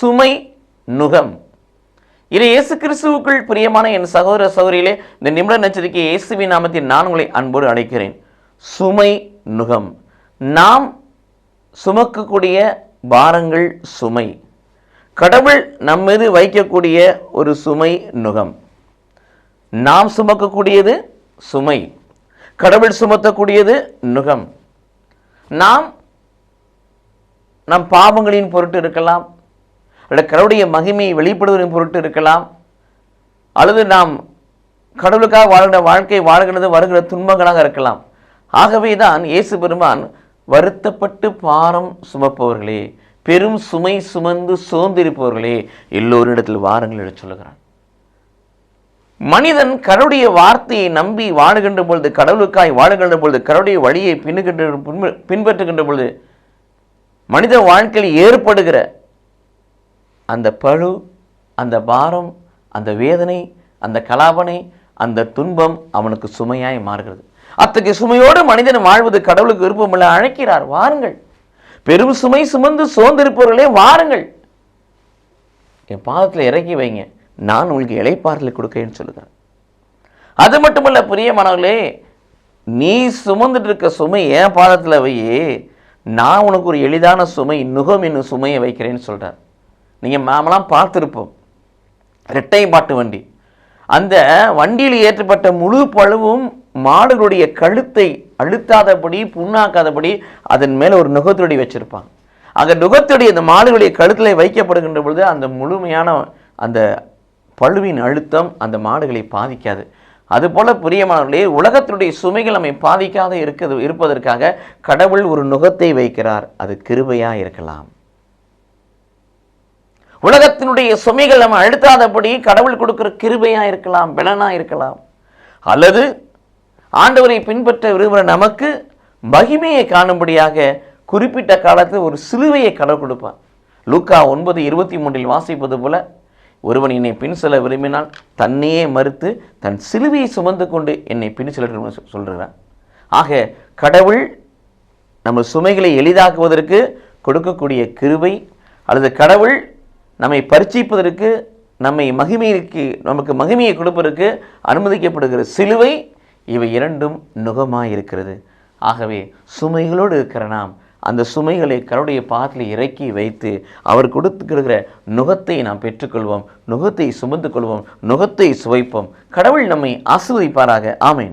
சுமை நுகம். இது இயேசு கிறிஸ்துவுக்குள் பிரியமான என் சகோதர சகோதரியிலே இந்த நிமிட நச்சரிக்கை இயேசுவின் நாமத்தில் நான் உங்களை அன்போடு அழைக்கிறேன். சுமை நுகம். நாம் சுமக்கக்கூடிய பாரங்கள் சுமை. கடவுள் நம் மீது வைக்கக்கூடிய ஒரு சுமை நுகம். நாம் சுமக்கக்கூடியது சுமை. கடவுள் சுமத்தக்கூடியது நுகம். நாம் நம் பாவங்களின் பொருட்டு இருக்கலாம் கடவுளுடைய மகிமையை வெளிப்படுவதன் பொருட்டு இருக்கலாம். அல்லது நாம் கடவுளுக்காக வாழ்கிற வாழ்க்கை வாழ்கிறது வருகிற துன்பங்களாக இருக்கலாம். ஆகவே தான் இயேசு பெருமான் வருத்தப்பட்டு பாரம் சுமப்பவர்களே பெரும் சுமை சுமந்து சோர்ந்திருப்பவர்களே எல்லோரிடத்தில் வாருங்கள் என்று சொல்லுகிறான். மனிதன் கடவுளுடைய வார்த்தையை நம்பி வாழுகின்ற பொழுது கடவுளுக்காய் வாழுகின்ற பொழுது கடவுளுடைய வழியை பின்னுகின்ற பின்பற்றுகின்ற பொழுது மனித வாழ்க்கையில் ஏற்படுகிற அந்த பழு அந்த பாரம் அந்த வேதனை அந்த கலாபனை அந்த துன்பம் அவனுக்கு சுமையாய் மாறுகிறது. அத்தகைய சுமையோடு மனிதன் வாழ்வது கடவுளுக்கு விருப்பமில்லை அழைக்கிறார் வாருங்கள். பெரும் சுமை சுமந்து சோர்ந்திருப்பவர்களே வாருங்கள். என் பாதத்தில் இறக்கி வைங்க. நான் உங்களுக்கு இலைப்பாறுதலை கொடுக்கேன்னு சொல்லுகிறேன். அது மட்டுமல்ல பிரியமானவர்களே நீ சுமந்துட்டு இருக்க சுமை என் பாதத்தில் வையே நான் உனக்கு ஒரு எளிதான சுமை நுகம் என்னும் சுமையை வைக்கிறேன்னு சொல்கிறார் நீங்கள் நாமெல்லாம் பார்த்துருப்போம். ரெட்டை பாட்டு வண்டி. அந்த வண்டியில் ஏற்றப்பட்ட முழு பழுவும் மாடுகளுடைய கழுத்தை அழுத்தாதபடி புண்ணாக்காதபடி அதன் மேலே ஒரு நுகத்தொடி வச்சுருப்பாங்க. அந்த நுகத்தொடி அந்த மாடுகளுடைய கழுத்தில் வைக்கப்படுகின்ற பொழுது அந்த முழுமையான அந்த பழுவின் அழுத்தம் அந்த மாடுகளை பாதிக்காது. அதுபோல பிரியமானவர்களே உலகத்தினுடைய சுமைகள் நம்மை பாதிக்காத இருக்கிறது இருப்பதற்காக கடவுள் ஒரு நுகத்தை வைக்கிறார். அது கிருபையாக இருக்கலாம். உலகத்தினுடைய சுமைகள் நம்ம அழுத்தாதபடி கடவுள் கொடுக்குற கிருபையாக இருக்கலாம் பலனாக இருக்கலாம். அல்லது ஆண்டவரை பின்பற்ற விரும்புகிற நமக்கு மகிமையை காணும்படியாக குறிப்பிட்ட காலத்தில் ஒரு சிலுவையை கடவுள் கொடுப்பார். லூக்கா ஒன்பது இருபத்தி மூன்றில் வாசிப்பது போல ஒருவன் என்னை பின் செல்ல விரும்பினால் தன்னையே மறுத்து தன் சிலுவையை சுமந்து கொண்டு என்னை பின் செல்ல சொல்கிறான் ஆக கடவுள் நம்ம சுமைகளை எளிதாக்குவதற்கு கொடுக்கக்கூடிய கிருபை அல்லது கடவுள் நம்மை பரிச்சயிப்பதற்கு நம்மை மகிமைக்கு நமக்கு மகிமையை கொடுப்பதற்கு அனுமதிக்கப்படுகிற சிலுவை இவை இரண்டும் நுகமாக இருக்கிறது ஆகவே சுமைகளோடு இருக்கிற நாம் அந்த சுமைகளை கருடைய பாதத்தில் இறக்கி வைத்து அவர் கொடுத்துக்கிற நுகத்தை நாம் பெற்றுக்கொள்வோம் நுகத்தை சுமந்து கொள்வோம் நுகத்தை சுவைப்போம். கடவுள் நம்மை ஆசிர்வதிப்பாராக. ஆமேன்.